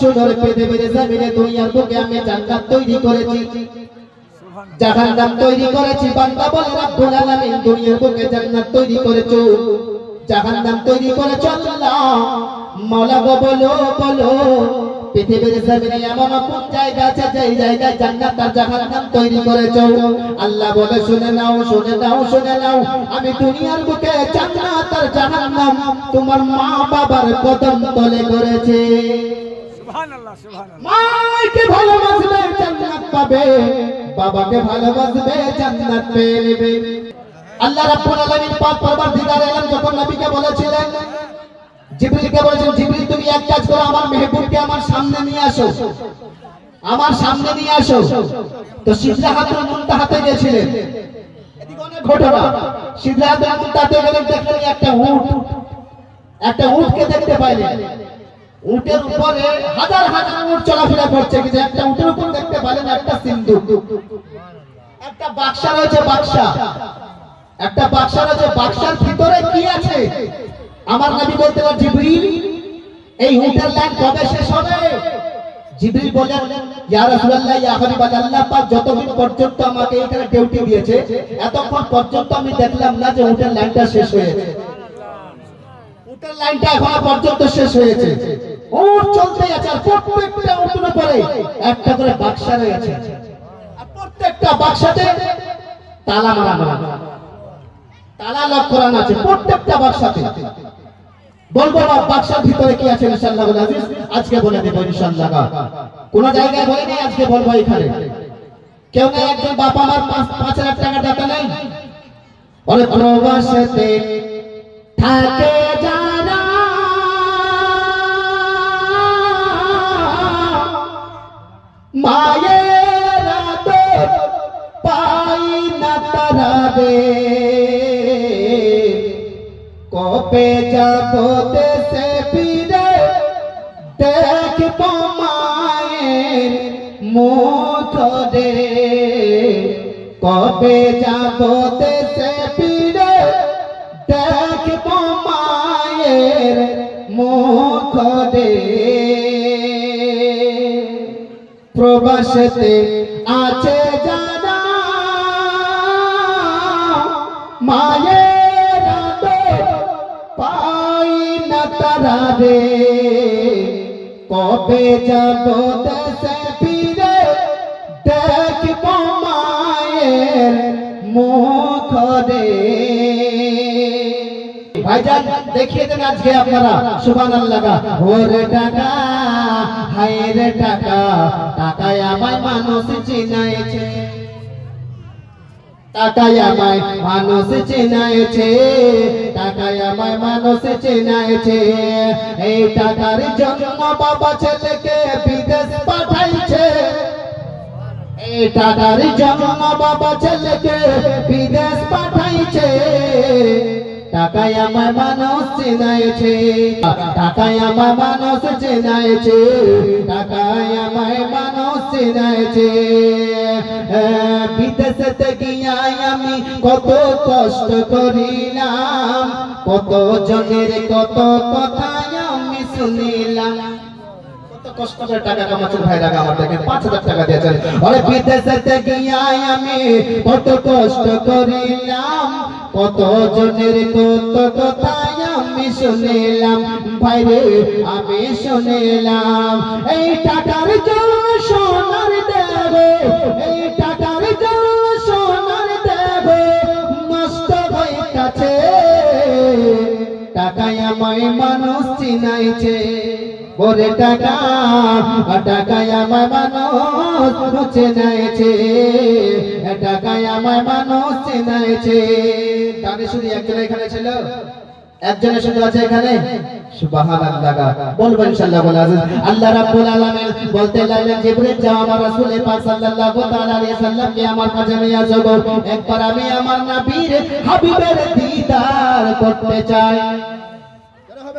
আমি দুনিয়ার আল্লাহ। বলো শুনে নাও শুনে নাও শুনে নাও। আমি দুনিয়ার বুকে জান্নাত তোমার মা বাবার কদম তলে করেছে। মাকে ভালোবাসবে জান্নাত পাবে, বাবাকে ভালোবাসবে জান্নাত পেয়ে আল্লাহ রাব্বুল আলামিন পাক পরবর্তীকার আলম যখন নবীকে বলেছিলেন, জিবরিলকে বলেছেন, জিবরিল, তুমি এক কাজ করো, আমার মেহবুবকে আমার সামনে নিয়ে আসো। আমার সামনে নিয়ে আসো। তো সিদ্ধাহাতুল মুনতাহাতে গিয়েছিলেন ঘটনা। সিদ্ধাহাতুল মুনতাহাতে গেলেন দেখলেন একটা উট, একটা উটকে দেখতে পাইলেন। উটের উপরে হাজার হাজার উট চলাফেরা করছে, কিন্তু একটা উটের উপর দেখতে পেলেন একটা সিন্ধু একটা বাক্সা রয়েছে বাক্সা। একটা বাক্সা রয়েছে বাক্সার ভিতরে কি আছে? আমার নবী বলতে পারেন, জিবরিল, এই উটের লাইন কবে শেষ হবে? জিবরিল বলেন ইয়া রাসূলুল্লাহ, ইয়া হাবিবাল্লাহ পাক যতদিন পর্যন্ত আমাকে এখানে ডিউটি দিয়েছে, এতক্ষণ পর্যন্ত আমি দেখলাম না যে উটের লাইনটা শেষ হয়েছে। উটের লাইনটা এখনও পর্যন্ত শেষ হয়েছে। উট চলতে আর প্রত্যেকটা একটা করে বাক্সা রয়েছে আর প্রত্যেকটা বাক্সাতে তালা তালা লক করানো আছে, প্রত্যেকটা বাক্সাতে। বলব না, বাক্সার ভিতরে কি আছে আজকে বলে কোন জায়গায় বলে নেই, আজকে বলব এখানে। কেউ নেই, একজন বাবা পাঁচ পাঁচ হাজার টাকা টাকা নেই। অনেক প্রবাসেতে থাকে যারা মায়ের আদর পাই না তারা রে কবে যাব দেশে ফিরে? দেখব মায়ের মুখ রে কবে যাব দেশে ফিরে? দেখব মায়ের মুখ রে প্রবাসতে আছে যারা মায়ের পাই না তারা রে কবে যাব দেশে ফিরে, দেখব মায়ের মুখ রে ভাইজান, দেখিয়ে দেন আজকে আপনারা, সুবহানাল্লাহ ওরে টাকা হায় রে টাকা, টাকায় আমায় মানুষ চিনাইছে। টাকায় আমায় মানুষ চেনাইছে, টাকায় আমায় মানুষ চেনাইছে। এই টাকার জন্য বাবা ছেলেকে বিদেশ পাঠাইছে। এই টাকার জন্য বাবা ছেলেকে বিদেশ পাঠাইছে। টাকায় আমার মানুষ চেনাইছে। টাকায় আমার মানুষ চেনাইছে। টাকায় আমার মানুষ চেনাইছে। বিদেশেতে আমি কত কষ্ট করিলাম। কত জনের কত কথা আমি শুনিলাম। কত কষ্ট করে টাকা কামাচ্ছেন ভাইরা আমার পাঁচ হাজার টাকা দিয়েছেন। গিয়াই আমি কত কষ্ট করিলাম। কত জনের কত কথা আমি শুনিলাম। ভাইরে আমি শুনিলাম। এই টাকার জন্য সোনার দেব, এই টাকার জন্য সোনার দেব নষ্ট হয়ে গেছে টাকায় আমায় মানুষ চিনাইছে। ওরে টাকা টাকায় আমার মানুষ চেনাইছে টাকায় আমার মানুষ চেনাইছে গানে শুধু একজন এখানে ছিল? একজনের শুধু আছে এখানে? সুবহানাল্লাহ বলব ইনশাআল্লাহ বলে আজিজ আল্লাহ রাব্বুল আলামিন বলতে লাগলেন, জিবরিল, যাও আমার রাসূল পাক সাল্লাল্লাহু তাআলা আলাইহি সাল্লামকে আমার কাছে নিয়ে আসো একবার আমি আমার নবীর হাবিবের দিদার করতে চাই।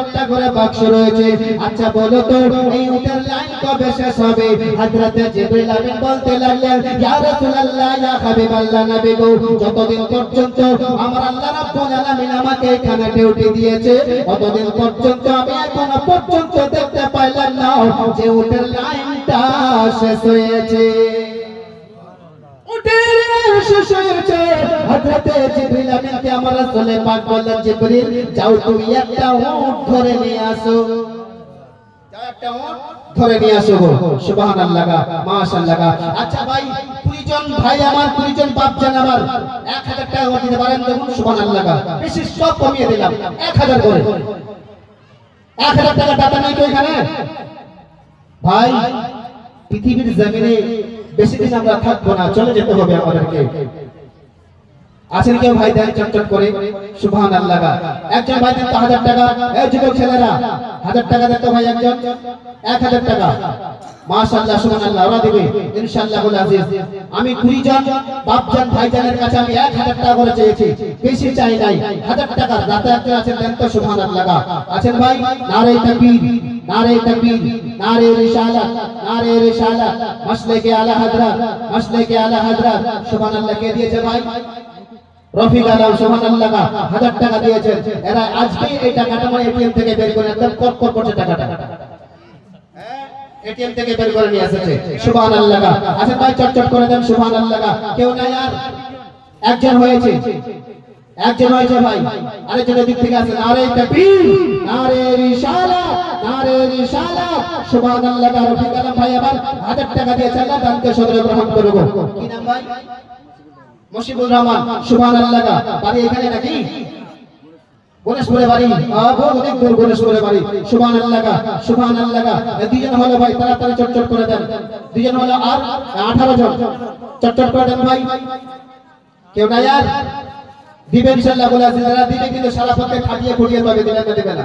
একটা করে বাক্স রয়েছে। আচ্ছা বলো তো, এই উটের লাইন কবে শেষ হবে? হযরতে জিবরিল আমিন বলতে লাগলেন, ইয়া রাসূলুল্লাহ, ইয়া নবী গো যতদিন পর্যন্ত আমার আল্লাহ রাব্বুল আলামিন আমাকে এখানে ডিউটি দিয়েছে, ততদিন পর্যন্ত আমি এখনও পর্যন্ত দেখতে পাইলাম না যে উটের লাইনটা শেষ হয়েছে। রাসূল পাক বললেন, জিবরিল, যাও তুমি একটা উট ধরে নিয়ে আসো। যাও একটা উট ধরে নিয়ে আসো গো। সুবহানাল্লাহ মাশাআল্লাহ আচ্ছা ভাই, কুড়িজন ভাই আমার, কুড়িজন বাপজান আমার 1000 টাকা দিতে পারেন দেখুন, সুবহানাল্লাহ বেশি সব কমিয়ে দিলাম 1000 করে। 1000 টাকা দাতা নাই তো এখানে। ভাই, পৃথিবীর জমিনে বেশি দিন আমরা থাকব না, চলে যেতে হবে আমাদেরকে। আছেন কেউ ভাই দেন চটচট করে। সুবহান আল্লাহ একজন ভাই দেন তো হাজার টাকা। এই যুবক ছেলেরা, হাজার টাকা দেন তো ভাই একজন। এক হাজার টাকা। মাশাআল্লাহ, সুবহানাল্লাহ। ওরা দিবে। ইনশাআল্লাহ আজিজ। আমি কুড়ি জন বাপজান, ভাইজানের কাছে আমি এক হাজার টাকা করে চেয়েছি। বেশি চাই নাই। হাজার টাকা দাতা একজন আছেন, দেন তো সুবহানাল্লাহ। আছেন ভাই? নারে তাকবীর। নারে তাকবীর। নারে রিসালাত নারে রিসালাত মাসলেকে আলা হযরত মাসলেকে আলা হযরত সুবহানাল্লাহ। কে দিয়েছে ভাই? রফিক আচ্ছা কেউ আর? একজন হয়েছে। একজন হয়েছে ভাই। আরেকজনের দিক থেকে আছে নারে তাকবীর, নারে রিসালা নারে রিসালা সুবহানাল্লাহ রফিক আলম ভাই, আবার হাজার টাকা দিয়েছে। আল্লাহ দানকে গ্রহণ করব কি নাম ভাই? মুশিবুর রহমান, সুবহানাল্লাহ, বাড়ি এখানে নাকি? গণেশপুরে বাড়ি। আবো অনেক দূর গণেশপুরে বাড়ি। সুবহানাল্লাহ সুবহানাল্লাহ। এই দুজন হলো ভাই, তাড়াতাড়ি চটচট করে দেন। দুজন হলো আর 18 জন। চটচট করে দেন ভাই। কেউ না আর? দিবে ইনশাআল্লাহ, বলে আছে। যারা দিবে কিন্তু সারা পথে খাটিয়ে খুঁটিয়ে তবে দিবে না দিবে না।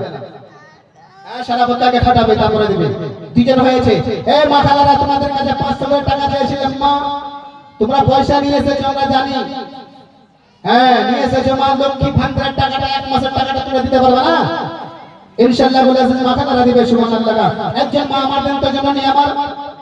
হ্যাঁ সারা পথে আগে খাটাবে, তারপরে দিবে। দুজন হয়েছে। এ, মাথালারা, তোমাদের কাছে 500 করে টাকা চেয়েছিলাম মা। তোমরা পয়সা নিয়ে এসেছ, আমরা জানি। হ্যাঁ নিয়ে এসেছ মা লক্ষ্মী ভান্ডারের টাকাটা, এক মাসের টাকাটা তোমরা দিতে পারবে না? ইনশাআল্লাহ বলে মাথা কাটা দিবে, সুবহানাল্লাহ। একজন মা আমার দেন তো জন্য আমার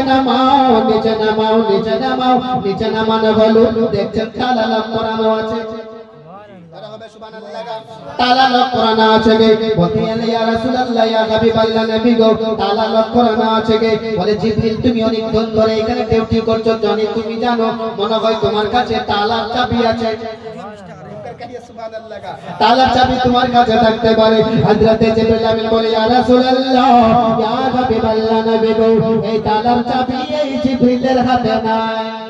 নিচে নামাও নিচে নামাও নিচে নামাও। নিচে নামানো হলো দেখছেন তালা লক করানো আছে। তালা লক করানো আছে গে। বলতে গেলে ইয়া রাসূলুল্লাহ ইয়া হাবিবাল্লাহ নবী গো তালা লক করানো আছে গে। বলে জিবরিল তুমি অনেকক্ষণ ধরে এখানে ডিউটি করছ। জানি তুমি জানো মনে হয় তোমার কাছে তালার চাবি আছে। তালার চাবি তোমার কাছে থাকতে পারে। হযরতে জিবরিল আমিন বলে, ইয়া রাসূলুল্লাহ, ইয়া হাবিবাল্লাহ নবী গো, এই তালার চাবি এই জিবরিলের হাতে নাই।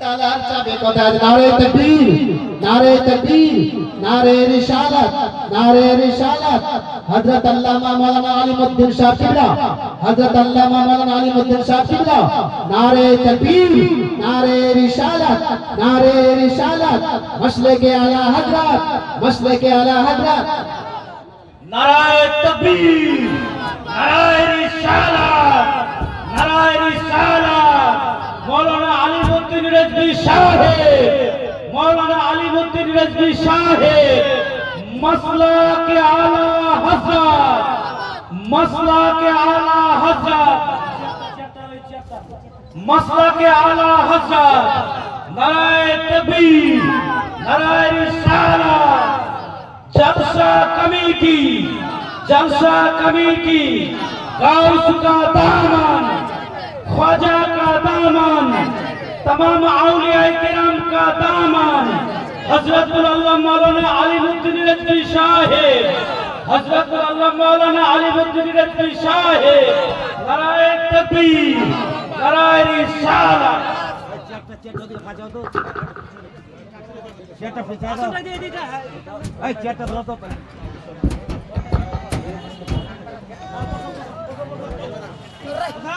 তালার চাবি কোথায়? নারে তাকবীর নারে তাকবীর, নারে রিসালাত নারে রিসালাত হযরত আল্লামা মাওলানা আলিমউদ্দিন সাহেব কিবলা, হযরত আল্লামা মাওলানা আলিমউদ্দিন সাহেব কিবলা। নারে তাকবীর, নারে রিসালাত নারে রিসালাত মাসলেকে আলা হযরত মাসলেকে আলা হযরত। নারায় তকবীর নারায় রিসালাত নারায় রিসালাত مولانا علی مدین رجبی شاہ ہے مولانا علی مدین رجبی شاہ ہے مسئلہ کے عالی حضرت مسئلہ کے عالی حضرت مسئلہ کے عالی حضرت نرائے تبیر نرائے رسالہ جلسہ کمیٹی جلسہ کمیٹی گاؤں کا دامن خواجہ کا دامان تمام اولیاء کرام کا دامان حضرت اللہ مولانا علی الدین رضوی شاہ ہے حضرت اللہ مولانا علی الدین رضوی شاہ ہے نعرہ تکبیر نعرہ رسالت একটা চেয়ার যদি ভাজাও তো চেয়ারটা ফেলে দাও এই চেয়ারটা ধরো তো না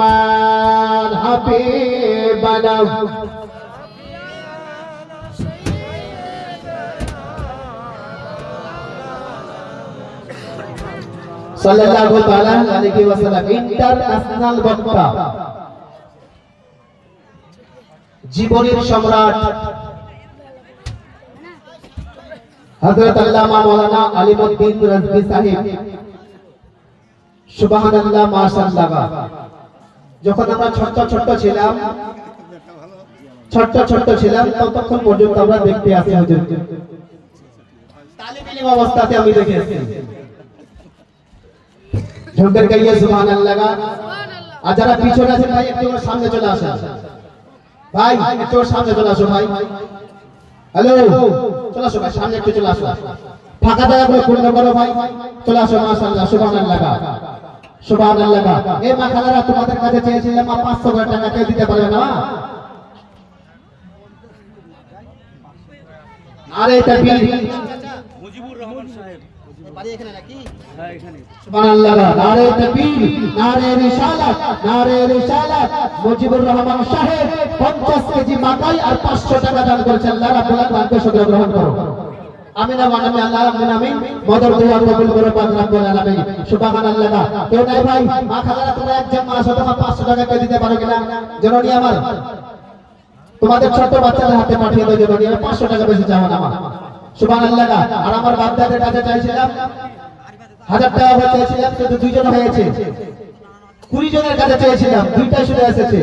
মুহাম্মদ হাবিবানা সাল্লাল্লাহু তাআলা আলাইহি ওয়াসাল্লাম, ইন্টারন্যাশনাল বক্তা। জীবনের সম্রাট। হযরত আল্লামা মাওলানা আলিমউদ্দিন রাজভী সাহেব। সুবহানাল্লাহ, মাশাআল্লাহ। যখন আমরা ছোট্ট ছোট্ট ছিলাম, ছোট্ট ছোট্ট ছিলাম, ততক্ষণ পর্যন্ত আমরা দেখতে আসি হুজুর। তালিম অবস্থাতে আমি দেখে এসেছি ঝুঁকের গাইয়ে সুবহান আল্লাহ আর যারা পিছনে আছেন ভাই, একটু সামনে চলে আসেন। ভাই, একটু সামনে চলে আসো ভাই। হ্যালো, চলে আসো ভাই, সামনে একটু চলে আসো। ফাঁকা জায়গাগুলো পূর্ণ করো ভাই। চলে আসো মাশাআল্লাহ সুবহান আল্লাহ এই মা খালারা তোমাদের কাছে চেয়েছিলাম মা 500 করে টাকা কেউ দিতে পারবে না আরে তাকবীর মুজিবুর রহমান সাহেব। সুবহানাল্লাহ নারে তাকবীর নারে রিসালাত নারে রিসালাত মুজিবুর রহমান সাহেব 50 কেজি মাকাই আর 500 টাকা দান করেছেন। আল্লাহ রাব্বুল গ্রহণ করো। আমিন আমিন আমিন আল্লাহ আমিন আমিন মদর দোয়া কবুল করো, পাক রাব্বুল আলামিন। সুবহানাল্লাহ। কেউ নাই ভাই, মা খালারা তোমরা একজন মা শত 500 টাকা কে দিতে পারো কিনা? জননী আমার। তোমাদের ছোট বাচ্চাদের হাতে পাঠিয়ে দাও আমি 500 টাকা বেশি চাও না আমার সুবহানাল্লাহ। আর আমার বাচ্চাদের কাছে চাইছিলাম হাজার টাকা করে চেয়েছিলাম কিন্তু দুইজন হয়েছে। কুড়ি জনের কাছে চেয়েছিলাম দুইটাই শুনে এসেছে।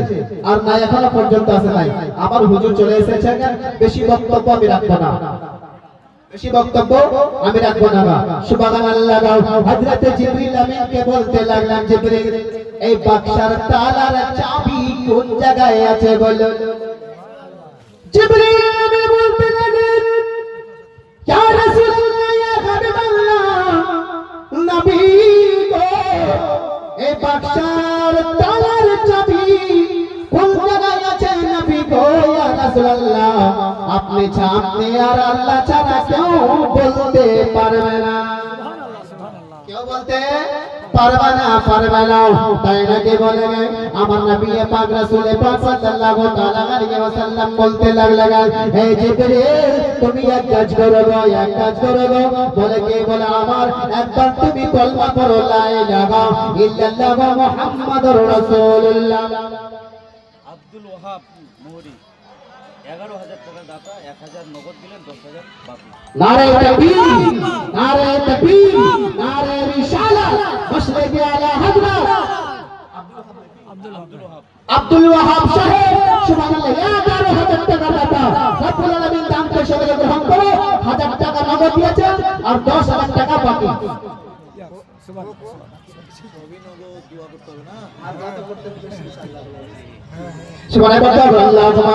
আর না এখনও পর্যন্ত আসে নাই। আমার হুজুর চলে এসেছে, বেশি বক্তব্য আমি রাখব না। বেশি বক্তব্য আমি রাখব না সুবহানাল্লাহ হযরতে জিবরিল আমিনকে বলতে লাগলাম, জিবরিল, এই বাক্সার তালার চাবি কোন জায়গায় আছে বলো? জিবরিল আমিন বলতে লাগলেন, ইয়া রাসূলুল্লাহ ইয়া হাবিবাল্লাহ, নবী গো, এই বাক্সার আপনি ছাপতে আর আল্লাহ ছাড়া কেউ বলতে পারবে না। কেউ বলতে বলে কে? বলে, আমার তুমি আব্দুল এগারো হাজার টাকা দাতা এক হাজার নগদ দিলেন দশ হাজার বাকি। নারে তাকবীর নারে তাকবীর নারে রিসালাত মাসলাকি আলা হযরত আব্দুল ওয়াহাব সাহেব সুবহানাল্লাহ 11000 টাকা দাতা রব্বুল আলামিন দানকে সবাই গ্রহণ করো। 1000 টাকা নগদ দিয়েছেন আর 10000 টাকা বাকি। سبحان ربك اللهم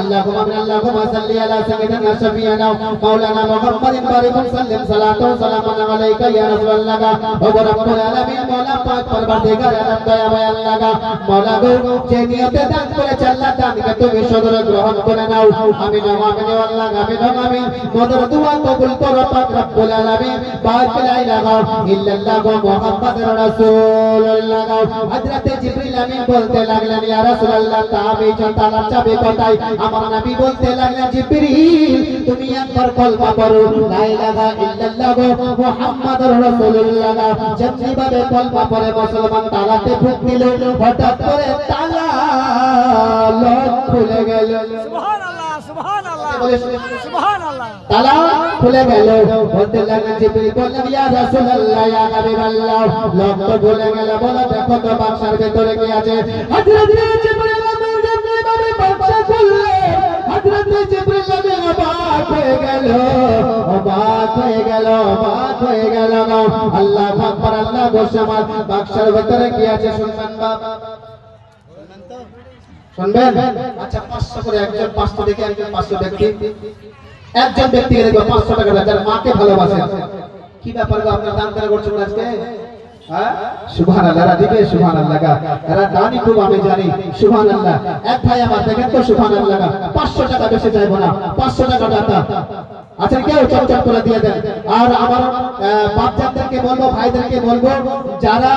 اللهم اللهم صل على سيدنا شفيعنا مولانا محمد بارك وسلم صلاه وسلام عليك يا رسول الله وبركم العالمين مولا পাক পরবর্তীকার আলম দয়াময় আল্লাহ মওলা গো যে নিয়তে দান করেছে আল্লাহ দানকে তুমি সদর গ্রহণ করে নাও আমিন আমিন আল্লাহ আমিন আমিন মদর দোয়া কবুল করো পাক রব্বুল আলামিন বাক লা ইলাহা ইল্লাল্লাহ আল্লাহ গো মুহাম্মাদুর রাসূলুল্লাহ। হযরতে জিবরিল আমিন বলতে লাগলেন ইয়া রাসূলুল্লাহ তাবি তালার চাবি কোথায়? আমার নবী বলতে লাগলেন জিবরিল তুমি একবার কলমা পড়ো লা ইলাহা ইল্লাল্লাহ মুহাম্মাদুর রাসূলুল্লাহ। যেমনি ভাবে কলমা পড়ে মুসলমান তালাতে ফুক দিল হঠাৎ করে তালা লক খুলে গেল। সুবহানাল্লাহ সুবহানাল্লাহ। তালা খুলে গেল। বলতে লাগলেন জিবরিল বললেন, ইয়া রাসূলুল্লাহ, ইয়া হাবিবাল্লাহ। লক তো খুলে গেল, বলো দেখো তো বাক্সার ভেতরে কি আছে। হযরত জিবরিল আমিন যেমনি ভাবে বাক্সা খুললে হযরত জিবরিল আমিন অবাক হয়ে গেল। অবাক হয়ে গেল, অবাক হয়ে গেল আল্লাহ আকবার, আল্লাহ গোসামাল বাক্সার ভেতরে কি আছে শুনবেন বাবা শুনবেন? আচ্ছা পাঁচশো করে একজন পাঁচশো দেখে, একজন পাঁচশো ব্যক্তি একজন ব্যক্তিকে দেখব পাঁচশো টাকা দেয়, যার মাকে ভালোবাসে। কি ব্যাপার গো আপনার দান করে করছেন আজকে? হ্যাঁ? আচ্ছা আর বাচ্চাদেরকে বলব ভাইদেরকে বলব যারা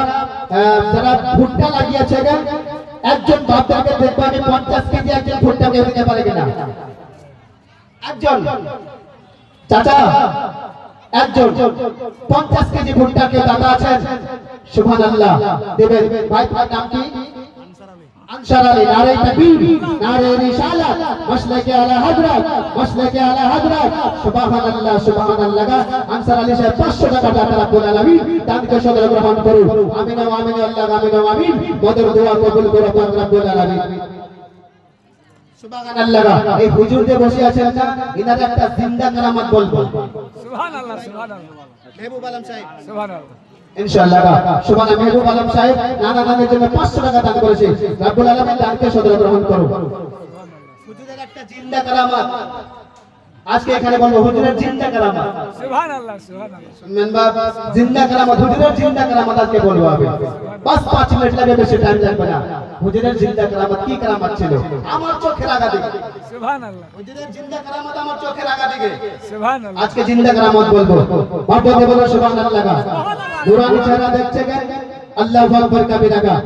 যারা ভুট্টা লাগিয়েছে একজন বাচ্চাকে দেখব আমি পঞ্চাশ কেজি একজন ভুট্টা কেউ পারে কিনা? একজন। চাচা, একজন। পঞ্চাশ কেজি দাদা আছেন? সুভান আল্লাহ দেবেন। ভাই ভাই নাম কি? আনসার আলী। নারে তাকবীর, নারে রিসালাত। মাসলাকে আলা হযরত মাসলাকে আলা হযরত সুবহানাল্লাহ সুবহানাল্লাহ আনসার আলী সাহেব 500 টাকা দাতা রাব্বুল আলামিন। দানকে সদর গ্রহণ করুন। আমিন ও আমিন, আল্লাহ, আমিন ও আমিন। মদের দোয়া কবুল করো সুবহানাল্লাহ। এই হুজুর যে বসে আছেন না ইনার একটা জিন্দা কারামত বলব। সুবহানাল্লাহ সুবহানাল্লাহ। মেহবুব আলম সাহেব। সুবহানাল্লাহ। ইনশাআল্লাহ সুবহান মেহবুব আলম সাহেব নানা নানের জন্য 500 টাকা দান করেছে। রাব্বুল আলামিন দানকে সদর গ্রহণ করুন। হুজুরের একটা জিন্দা কারামাত আজকে এখানে বলব হুজুরের জিন্দা কারামাত। সুবহানাল্লাহ সুবহানাল্লাহ। শুনবেন জিন্দা কারামাত হুজুরের জিন্দা কারামাত আজকে বলব আমি। বাস 5 মিনিট লাগে বেশি টাইম লাগবে না। হুজুরের জিন্দা কারামাত কি কারামাত ছিল? আমার চোখে লাগা দিকে সুবহানাল্লাহ। হুজুরের জিন্দা কারামাত আমার চোখে লাগা দিকে সুবহানাল্লাহ। আজকে জিন্দা কারামত বলব। বলতে বলো সুবহানাল্লাহ নুরানি চেহারা দেখছে কেন আল্লাহু আকবার কবিরা গা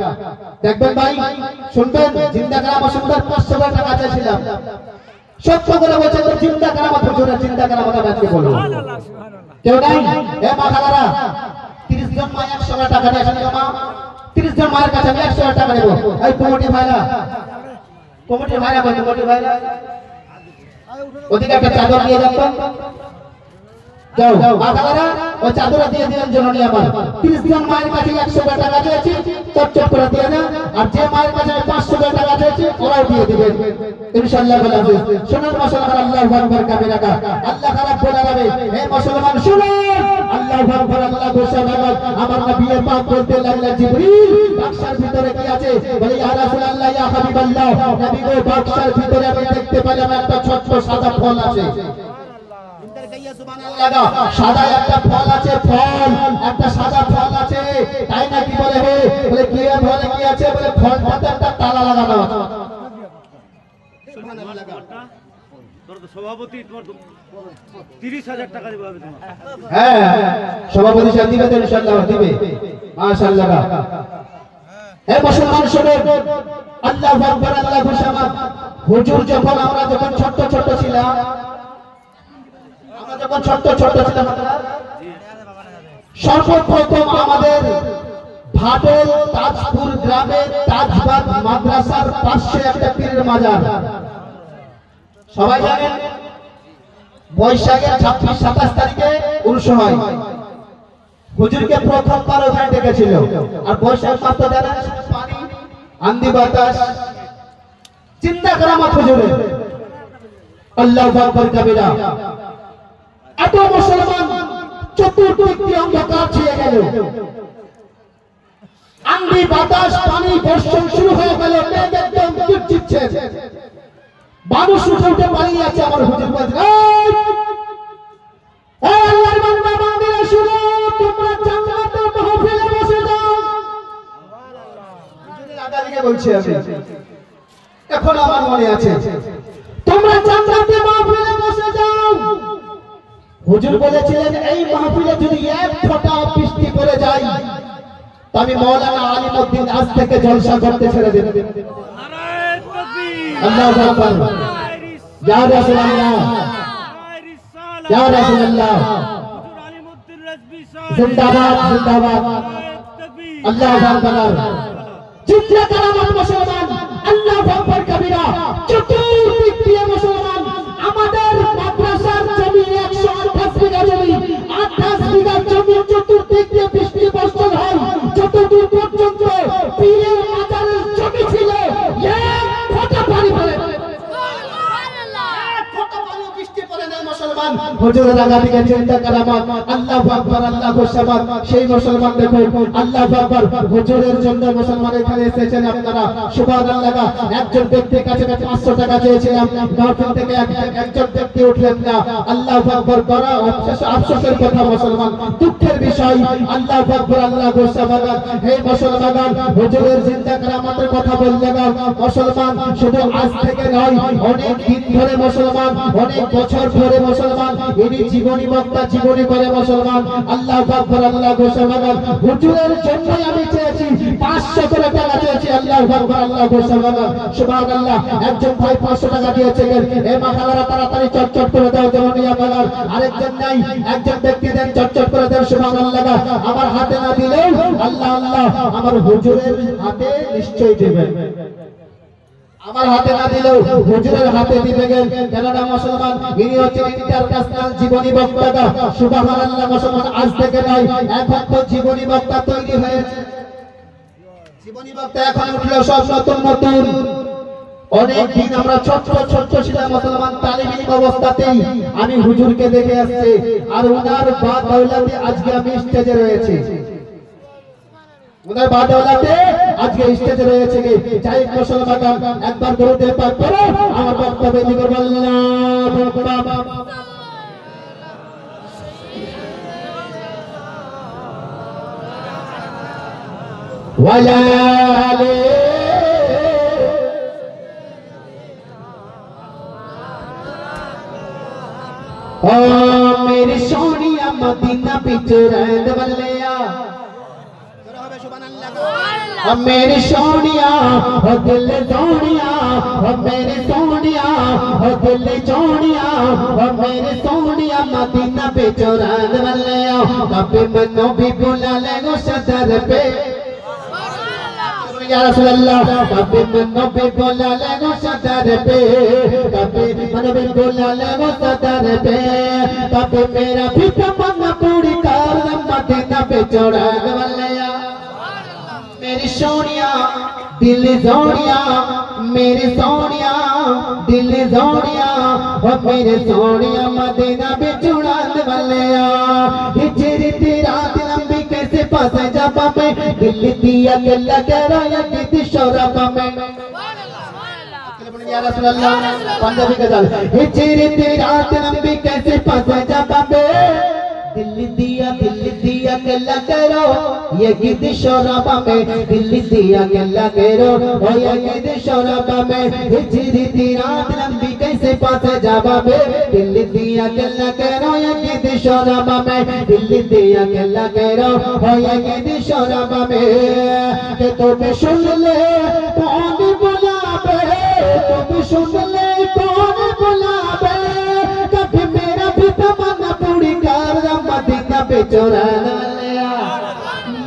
দেখবেন ভাই শুনবেন জিন্দা কারামত সুন্দর 500 টাকা চাইছিলাম। সত্য করে বলছে তো জিন্দা কারামত হুজুরের জিন্দা কারামত আমি আজকে বলব। সুবহানাল্লাহ সুবহানাল্লাহ। কেউ নাই? এ মা তিরিশ 30 জন মা 100 টাকা দিয়ে আসেন মা। 30 জন মায়ের কাছে আমি 100 টাকা নেব। এই কমিটি ভাইরা কমিটি ভাইরা বলছে কমিটি ভাইরা। ওদিকে একটা চাদর দিয়ে তো। যাও। মাথারা ওই চাদর দিয়ে দিলেন জননী আমার। 30 জন মায়ের কাছে 100 টাকা দিয়েছি চটচট করে দিয়ে আর যে মায়ের কাছে 500 টাকা দিয়েছি ওরাও দিয়ে দিবেন। ইনশাআল্লাহ বলা হবে শুনুন মুসলমান আল্লাহু আকবার বলে যাবে হে মুসলমান শুনুন আল্লাহু আকবার আল্লাহ ঘোষণা আমার নবী পাক বলতে লাগলেন জিবরিল বাক্সার ভিতরে কি আছে? বলে ইয়া রাসূলুল্লাহ ইয়া হাবিবাল্লাহ নবী গো বাক্সার ভিতরে আমি দেখতে পেলাম একটা ছোট্ট সাদা ফল আছে। সাদা একটা ফল আছে ফল। একটা সাদা ফল আছে। তাই নাকি বলে বলে কি কি আছে? বলে ফলটাতে একটা তালা লাগানো আছে। তোর সভাপতি তিরিশ হাজার টাকা দেবে হ্যাঁ সভাপতি সাহেব দিবে তো ইনশাআল্লাহ দিবে। মাশাআল্লাহ। হে মুসলমান শুনুন আল্লাহু আকবার আল্লাহ হুজুর যখন আমরা যখন ছোট ছোট ছিলাম যখন ছোট ছোট ছিলাম সর্বপ্রথম আমাদের ভাটেল তাজপুর গ্রামে তাজবাদ মাদ্রাসার পাশে একটা পীরের মাজার। সবাই জানেন? বৈশাখের ছাব্বিশ, সাতাশ তারিখে উরুষ হয়। হুজুরকে প্রথমবার ওখানে ডেকেছিল। আর বৈশাখ মাস তো জানেন, পানি, আন্দি বাতাস। চিন্তা করা মাত্র হুজুরে আল্লাহ আকবর কবিরা। এত মুসলমান চতুর্দিক দিয়ে অন্ধকার ছেয়ে গেল আন্দি বাতাস পানি বর্ষণ শুরু হয়ে গেল একদম মানুষ উঠে উঠে পালিয়ে আছে আমার হুজুর বলছে "এই! এই আল্লাহর বান্দা বান্দিরা শুনো, তোমরা জান্নাতের মাহফিলে বসে যাও। হুজুরের বলছি আমি। এখনও আমার মনে আছে তোমরা জান্নাতের মাহফিলে বসে যাও হুজুর বলেছিলেন, এই মাহফিলে যদি এক ফোঁটা বৃষ্টি যাই তো আমি মৌলানা আলিমউদ্দিন আজ থেকে জলসা করতে ছেড়ে দেব। আল্লাহু আকবার। মুসলমান কবিরা, চতুর্দিক থেকে মুসলমান চিন্তা আল্লাহু আকবার, আল্লাহু সেই মুসলমান আল্লাহু আকবার, হুজুরের জন্য মুসলমান এখানে এসেছেন আপনারা। সুবহানাল্লাহ, একজন ব্যক্তির কাছে 500 টাকা চেয়েছিলাম, মাহফিল থেকে একজন ব্যক্তি উঠলেন না। আল্লাহু আকবার আফসোসের কথা মুসলমান, দুঃখের বিষয়, আল্লাহু আকবার, আল্লাহু হে মুসলমান, হুজুরের চিন্তা মুসলমান, শুধু আজ থেকে নয়, অনেক দিন ধরে মুসলমান, অনেক বছর ধরে মুসলমান। ইনি জীবনী বক্তা, জীবনী করে মুসলমান, আল্লাহ আকবর, আল্লাহ গোসামান হুজুরের জন্যই আমি চেয়েছি, পাঁচশো করে টাকা চেয়েছি, আল্লাহ আকবর, আল্লাহ গোসামান সুবাহ আল্লাহ একজন ভাই পাঁচশো টাকা দিয়েছিলেন এ মাখালারা তাড়াতাড়ি চটচট করে দাও ইয়া মালার আরেকজন নাই, একজন ব্যক্তি দেন চটচট করে দেন সুবাহ আল্লাহ আমার হাতে না দিলেও আল্লাহ আল্লাহ, আমার হুজুরের হাতে নিশ্চয়ই দেবেন আমার হাতে না দিলেও হুজুরের হাতে দিবে গেল। কেননা মুসলমান, ইনি হচ্ছেন ইন্টারন্যাশনাল জীবনী বক্তা সুবহানাল্লাহ, মুসলমান, আজ থেকে নয় এখন তো জীবনী বক্তা তৈরি হয়েছে। জীবনী বক্তা এখন উঠল সব নতুন নতুন। অনেক দিন আমরা ছোট্ট ছোট্ট ছিলাম মুসলমান তালিম অবস্থাতেই। আমি হুজুরকে দেখে আসছি, আর উনার বাদ দৌলতে আজকে আমি স্টেজে রয়েছি। উনার বাদওয়ালাতে আজকে স্টেজে রয়েছে কি যাই মুসলমান একবার দরুদে পাক করো আমার বক্তব্য দিকে বললাম ওয়ালা আলে ও মেরি সোনিয়া মদিনা পিছু ਰਹਿਣ ਵੱਲਿਆ میری سونیا دل سونیا میری سونیا دل میری سونیا، مدینہ پہ چوران والے کبھی منو بھی بلا لے گو صدر پہ۔ یا رسول اللہ کبھی منو بھی بولا لے گو صدر پہ۔ کبھی منو بھی بولا لے گو صدر پہ۔ کبھی میرا بھی پوری کار، مدینہ پہ چوران والے سونیا دل سونیا میرے سونیا دل سونیا اور میرے سونیا مدینہ بچ اڑان والیا ہجر تیرا لمبی کیسے پاس جا پاپے دل دیا دل کرا یا دیتی شورا پاپے یا رسول اللہ پنجابی غزل ہجر تیرا لمبی کیسے پاس جا پاپے जा पापे दिल दिया दिल दिया के लगरो ये किती शोरा पापे दिल दिया के लगरो ओ ये किती शोरा पापे हिजरी तेरा लंबी कैसे फंसे जा पापे दिल दिया के लगरो ये किती शोरा पापे दिल दिया के लगरो ओ ये किती शोरा पापे के तो भी सुन ले कौन बुलावे तो भी सुन ले कौन बुलावे कभी मेरा भी तमन्ना पूरी कर मदीना पे चोरन वालिया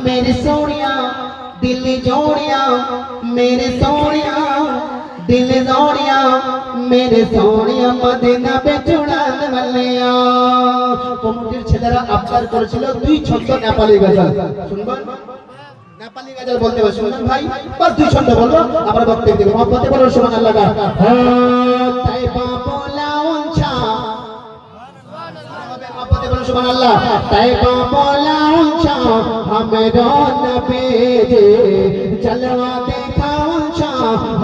मेरी सोनिया दिल जोड़िया मेरे सोनिया दिल जोड़िया मेरे সোনিয়া মদিনা पे চুড়ান वालिया কমিটির ছেলেরা আবদার করেছিল দুই ছন্দ নেপালি গজল শুনবেন নেপালি গজল বলতে হবে শুনুন ভাই বাস দুই ছন্দ বলবো আমরা বক্তব্য দেব মহব্বতে বলুন সুবহানাল্লাহ হ্যাঁ তাই বাবলা سبحان اللہ طیبہ مولا اونچا ہمیں رون بیجے جلوہ دیکھا اونچا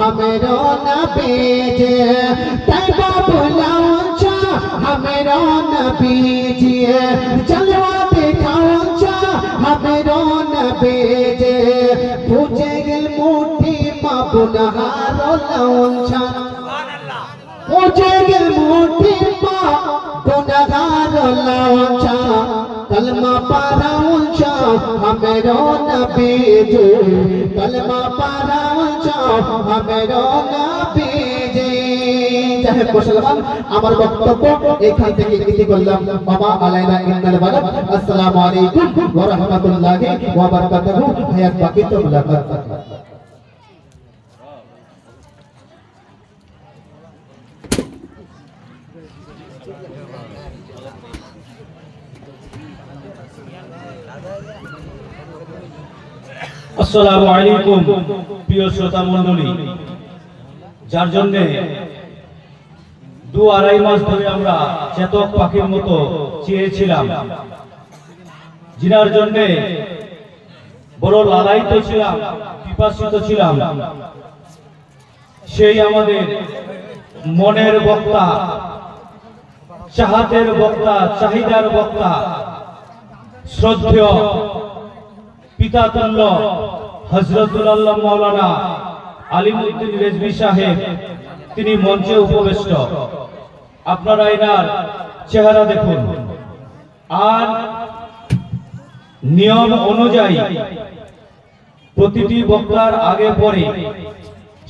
ہمیں رون بیجے طیبہ مولا اونچا ہمیں رون بیجے جلوہ دیکھا اونچا ہمیں رون بیجے پوچھے گل موٹی ماں بنہارو لونچا پوچھے گل موٹی ماں بنہارو لونچا কলমা পারা উঁচা হমেরো নবী কলমা পারা উঁচা হমেরো নবী আমার বক্তব্য এখান থেকে ইতি করলাম বাবা আলাইনা ইন্নাল বালাক আসসালামু আলাইকুম ওয়া রাহমাতুল্লাহি ওয়া বারাকাতুহু হায়াত বাকি তো মুলাকাত আসসালামু আলাইকুম, প্রিয় শ্রোতা মণ্ডলী। যার জন্য দু আড়াই মাস ধরে আমরা চেতক পাখির মতো চেয়েছিলাম। জিনার জন্য বড় লালায়িত ছিলাম, পিপাসিত ছিলাম। সেই আমাদের মনের বক্তা, চাহাতের বক্তা, চাহিদার বক্তা, শ্রদ্ধেয় হজরতুল আল্লাহ মাওলানা আলিমুদ্দিন রেজবি সাহেব, তিনি মঞ্চে উপবিষ্ট। আপনারা এনার চেহারা দেখুন। আর নিয়ম অনুযায়ী প্রতিটি বক্তার আগে পরে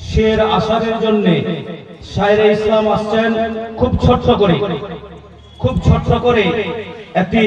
শের আসারের জন্য শায়রে ইসলাম আসছেন খুব ছোট্ট করে। খুব ছোট্ট করে একটি